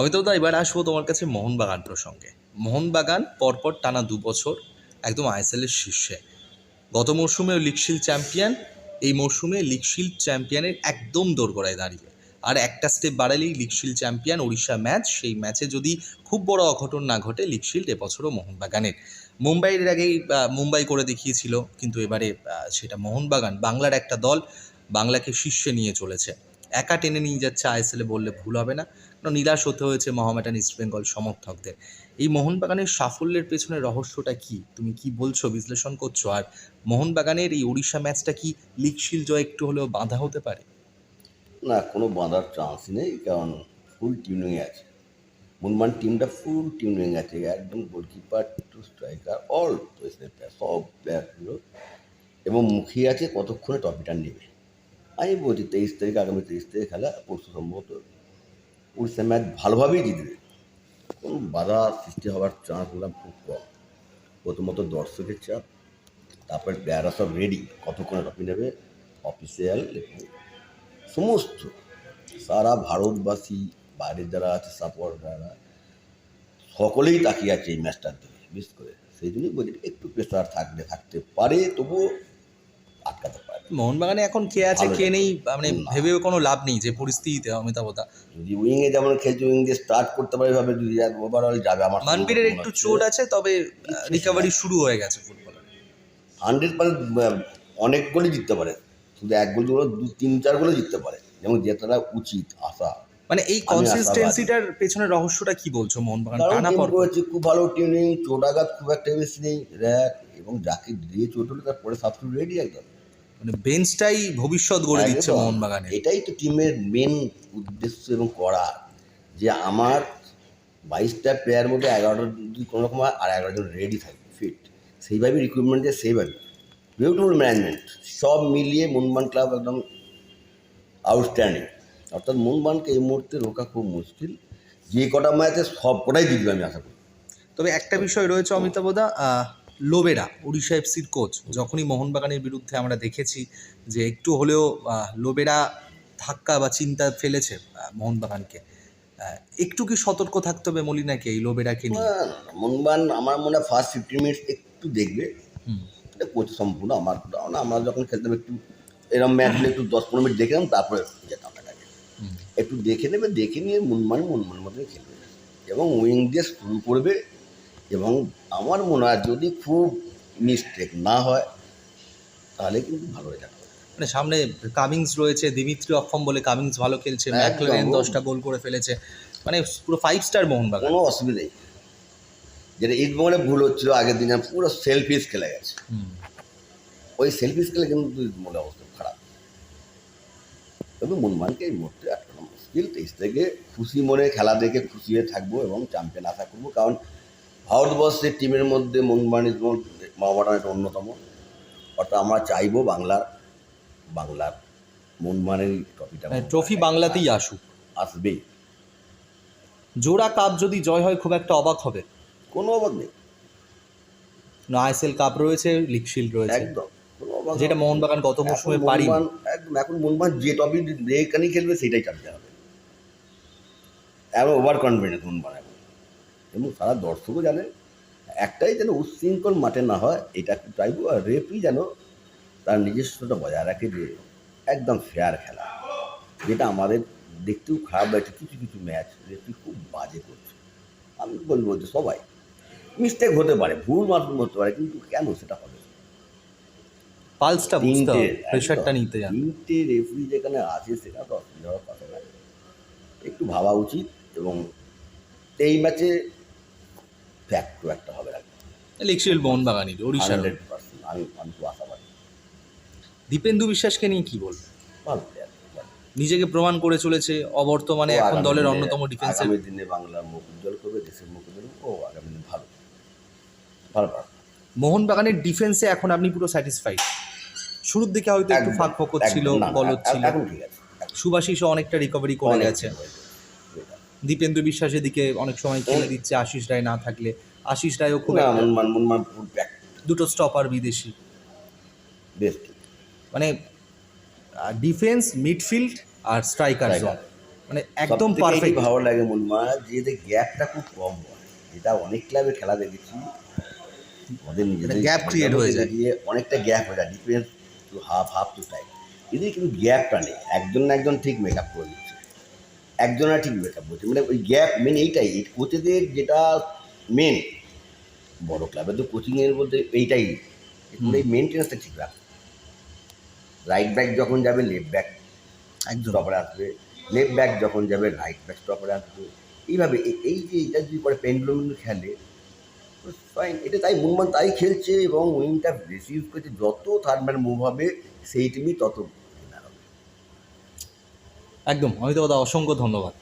অমিতাভদা এবার আসব তোমার কাছে মোহনবাগান প্রসঙ্গে। মোহনবাগান পরপর টানা দু বছর একদম আইএসএলের শীর্ষে। গত মরশুমে লিগশিল চ্যাম্পিয়ন, এই মরশুমে লিগশিল চ্যাম্পিয়নের একদম দোরগোড়ায় দাঁড়িয়ে। আর একটা step বাড়ালেই league shield champion Odisha match সেই ম্যাচে যদি খুব বড় অঘটন না ঘটে লিগশিল্ড এবছরও মোহনবাগানের। মুম্বাইয়ের আগেই মুম্বাই করে দেখিয়েছিল, কিন্তু এবারে সেটা মোহনবাগান, বাংলার একটা দল, বাংলাকে শীর্ষে নিয়ে চলেছে। একা টেনে নিয়ে যাচ্ছে আইএসএলে বললে ভুল হবে না। কারণ নিরাশ হতে হয়েছে মহামেডান ইস্টবেঙ্গল সমর্থকদের। এই মোহনবাগানের সাফল্যের পেছনে রহস্যটা কি? তুমি কি বলছো, বিশ্লেষণ করছ? আর মোহনবাগানের এই ওড়িশা ম্যাচটা কি লিগশিল জয় একটু হলেও বাধা হতে পারে? না, কোনো বাঁধার চান্স নেই, কারণ ফুল টিউনিংয়ে আছে। মুনমান টিমটা ফুল টিউনিং আছে একদম গোলকিপার টু স্ট্রাইকার অল সব প্লেয়ারগুলো এবং মুখিয়ে আছে কতক্ষণে ট্রফিটা নেবে? আমি বলছি তেইশ তারিখ, আগামী তেইশ তারিখ খেলা পরশু সম্ভবত। উড়িষ্যা ম্যাচ ভালোভাবেই জিতবে। কোনো বাধা সৃষ্টি হওয়ার চান্স বললাম খুব কম। প্রথমত দর্শকের চাপ, তারপর প্লেয়াররা সব রেডি কতক্ষণে ট্রফি নেবে অফিসিয়াল সমস্ত। সারা ভারতবাসী, বাইরের যারা আছে সাপোর্টাররা সকলেই তাকিয়ে আছে এই ম্যাচটার দিকে বিশেষ করে। সেই জন্যই বলছি একটু প্রেশার থাকলে থাকতে পারে, তবুও মোহনবাগানে এখন কে আছে কে নেই মানে। ভেবেও কোনো লাভ নেই যে পরিস্থিতিতে অমিতাভদা যদি উইংয়ে যেমন খেলছে উইং দিয়ে স্টার্ট করতে পারে ভাবে যদি ওভারঅল যাবে আমার মানবীরের একটু চোট আছে তবে রিকভারি শুরু হয়ে গেছে ফুটবলের হান্ড্রেড পার্সেন্ট অনেক গোলই জিততে পারে। শুধু এক গোল দুটো দু তিন চার গোলে জিততে পারে। যেমন জেতাটা উচিত আশা। মানে এই কনসিস্টেন্সিটার পেছনে রহস্যটা কি বলছো মোহনবাগান? টানা পর করেছে খুব ভালো টিউনিং চোটাঘাত খুব একটা বেশি নেই। র্যাক এবং যাকে দিয়ে চোট হলো তারপরে সাবস্টিটিউট রেডি একদম। মানে বেঞ্চটাই ভবিষ্যৎ গড়ে দিচ্ছে একদম। মোহনবাগানের। এটাই তো টিমের মেন উদ্দেশ্য এবং করা। যে আমার বাইশটা প্লেয়ার মধ্যে এগারোটা যদি কোনো রকম হয়, আর এগারো জন রেডি থাকবে ফিট সেইভাবে রিক্রুটমেন্ট যে সেইভাবে বিউটিফুল ম্যানেজমেন্ট সব মিলিয়ে মুনবান ক্লাব একদম আউটস্ট্যান্ডিং অর্থাৎ মুনবানকে এই মুহূর্তে রোকা খুব মুশকিল। যে কটা ম্যাচে সব কটাই জিতবে আমি আশা করি। তবে একটা বিষয় রয়েছে অমিতাভদা লোবেরা উড়িষ্যা এফসির কোচ যখনই মোহনবাগানের বিরুদ্ধে আমরা দেখেছি যে একটু হলেও লোবেরা ধাক্কা বা চিন্তা ফেলেছে মোহনবাগানকে একটু কি সতর্ক থাকতে হবে মলিনাকে এই লোবেরাকে নিয়ে না, না, না, মুনবান আমার মনে হয় ফার্স্ট ফিফটিন মিনিটস একটু দেখবে হুম। এটা কোচ সম্পূর্ণ আমার না আমরা যখন খেলতাম একটু এরকম ম্যাচগুলো একটু দশ পনেরো মিনিট দেখলাম তারপরে যেতাম এটাকে। একটু দেখে নেবে দেখে নিয়ে মুনমান মুনমান মতন খেলবে এবং উইং দিয়ে শুরু করবে এবং আমার মনে হয় যদি খুব মিস্টেক না হয় তাহলে কিন্তু ভালো রেজাল্ট হবে মানে সামনে কামিংস রয়েছে দিমিত্রি অক্ষম বলে কামিংস ভালো খেলছে ম্যাকলেন দশটা গোল করে ফেলেছে। মানে পুরো ফাইভ স্টার মোহনবাগান। কোনো অসুবিধাই নেই। যেটা ইস্টবেঙ্গলে ভুল হচ্ছিল আগের দিনে পুরো সেলফিস খেলে গেছে। ওই সেলফিস খেলে কিন্তু মনে অবস্থা খারাপ। তবে মনমানকে এই মুহূর্তে আটকানো মুশকিল। তেইশ থেকে খুশি মনে খেলা দেখে খুশি হয়ে থাকব এবং চ্যাম্পিয়ন আশা করব। কারণ ভারতবর্ষের টিমের মধ্যে মনমান ইজ মহামারান একটা অন্যতম। অর্থাৎ আমরা চাইব বাংলার বাংলার মনমানের ট্রফিটা মানে ট্রফি বাংলাতেই আসুক। আসবেই জোড়া কাপ যদি জয় হয় খুব একটা অবাক হবে। কোনো অবাক নেই। না আইএসএল কাপ রয়েছে লিগ শিল্ড রয়েছে। একদম যেটা মোহনবাগান গত মৌসুমে পারি একদম এখন মোহনবাগান যে টপিক যেখানেই খেলবে সেটাই চালতে হবে এমন ওভার কনফিডেন্স মোহনবাগান। এবং সারা দর্শকও জানে একটাই যেন উচ্ছৃঙ্খল মাঠে না হয় এটা একটু চাইব আর রেফি যেন তার নিজস্বটা বজায় রাখে যে একদম ফেয়ার খেলা। যেটা আমাদের দেখতেও খারাপ লাগছে কিছু কিছু ম্যাচ রেফি খুব বাজে করছে। আমি বলব যে সবাই মিস্টেক হতে পারে ভুল মাত্র হতে পারে কিন্তু কেন সেটা হবে? পালসটা বুঝতে হবে তিনটে, প্রেশারটা নিতে জান তিনটে রেফারি যেখানে আছে সেটা তো অসুবিধা হওয়ার কথা না। একটু ভাবা উচিত এবং এই ম্যাচে ফ্যাক্ট একটা হবে রাখবে। হান্ড্রেড পার্সেন্ট আমি আমি খুব আশাবাদী। দীপেন্দু বিশ্বাসকে নিয়ে কি বলবে? ভালো নিজেকে প্রমাণ করে চলেছে অবর্তমানে এখন দলের অন্যতম ডিফেন্সের আগামী দিনে বাংলার মুখ উজ্জ্বল করবে দেশের মুখ উজ্জ্বল ও আগামী দিনে ভালো। ভালো মোহনবাগানের ডিফেন্সে এখন আপনি পুরো স্যাটিসফাইড শুরুর দিকে হয়তো একটু ফাঁক ফোকর ছিল বল এখন ঠিক আছে। সুভাষিসও অনেকটা রিকভারি করে গেছে। দীপেন্দু বিশ্বাসের দিকে অনেক সময় খেলে দিচ্ছে আশিস রায় না থাকলে। আশিস রায়ও খুব দুটো স্টপার বিদেশি। মানে ডিফেন্স মিডফিল্ড আর স্ট্রাইকার জোন মানে একদম পারফেক্ট ভালো লাগে মনমা যে এদের গ্যাপটা খুব কম হয়। যেটা অনেক ক্লাবে খেলা দেখেছি ওদের নিজেদের gap create হয়ে যায়। দিয়ে অনেকটা গ্যাপ হয়ে যায়। Defence to half half to time এদের কিন্তু গ্যাপটা নেই। একজন না একজন ঠিক মেকআপ করে দিচ্ছে একজন না ঠিক মেকআপ করছে মানে ওই গ্যাপ মেন এইটাই এই কোচেদের যেটা মেন বড় ক্লাবে তো কোচিংয়ের বলতে এইটাই। এই মেনটেন্যান্সটা ঠিক রাখে। রাইট ব্যাক যখন যাবে লেফট ব্যাক একদম। স্টপারে আসবে। লেফট ব্যাক যখন যাবে রাইট ব্যাক স্টপারে আসবে। এইভাবে এই যে এটা যদি পরে পেন্ডুলম খেলে ফাইন এটা তাই মুভমান তাই খেলছে এবং উইংটা বেশি ইউজ করছে। যত থার্ড ম্যান মুভ হবে সেই টিমই তত। একদম অমিতাভ দা অসংখ্য ধন্যবাদ।